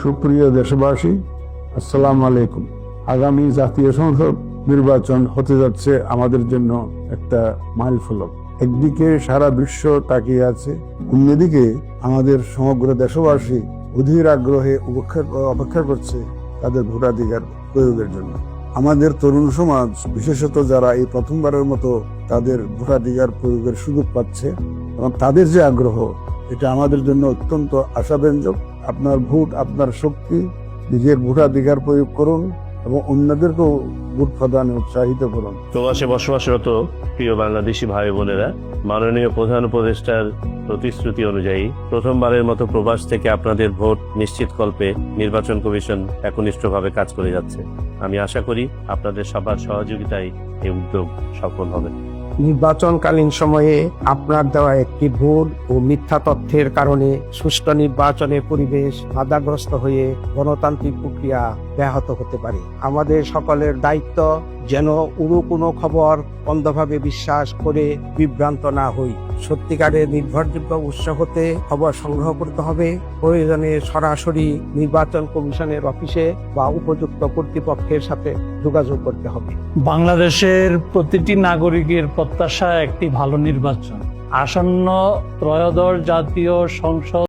সুপ্রিয় দেশবাসী, আসসালামু আলাইকুম। আগামী জাতীয় সংসদ নির্বাচন হতে যাচ্ছে আমাদের জন্য একটা মাইল ফলক একদিকে সারা বিশ্ব তাকিয়ে আছে, অন্যদিকে আমাদের সমগ্র দেশবাসী অধীর আগ্রহে অপেক্ষা করছে তাদের ভোটাধিকার প্রয়োগের জন্য। আমাদের তরুণ সমাজ, বিশেষত যারা এই প্রথমবারের মতো তাদের ভোটাধিকার প্রয়োগের সুযোগ পাচ্ছে এবং তাদের যে আগ্রহ এটা আমাদের জন্য অত্যন্ত আশাব্যঞ্জক। আপনার ভোট, আপনার শক্তি, নিজের ভোটাধিকার প্রয়োগ করুন এবং অন্যদেরকেও ভোট প্রদানে উৎসাহিত করুন। প্রবাসে বসবাসরত প্রিয় বাংলাদেশি ভাই বোনেরা, মাননীয় প্রধান উপদেষ্টার প্রতিশ্রুতি অনুযায়ী প্রথমবারের মতো প্রবাস থেকে আপনাদের ভোট নিশ্চিত কল্পে নির্বাচন কমিশন একনিষ্ঠভাবে কাজ করে যাচ্ছে। আমি আশা করি আপনাদের সবার সহযোগিতায় এই উদ্যোগ সফল হবে। নির্বাচনকালীন সময়ে আপনার দেওয়া একটি ভুল ও মিথ্যা তথ্যের কারণে সুষ্ঠু নির্বাচনের পরিবেশ বাধাগ্রস্ত হয়ে গণতান্ত্রিক প্রক্রিয়া ব্যাহত হতে পারে। আমাদের সকলের দায়িত্ব যেন উড়ো কোনো খবর অন্ধভাবে বিশ্বাস করে বিভ্রান্ত না হই। সত্যিকারের নির্ভরযোগ্য উৎস হতে খবর সংগ্রহ করতে হবে। প্রয়োজনে সরাসরি নির্বাচন কমিশনের অফিসে বা উপযুক্ত কর্তৃপক্ষের সাথে যোগাযোগ করতে হবে। বাংলাদেশের প্রতিটি নাগরিকের প্রত্যাশা একটি ভালো নির্বাচন। আসন্ন ত্রয়োদশ জাতীয় সংসদ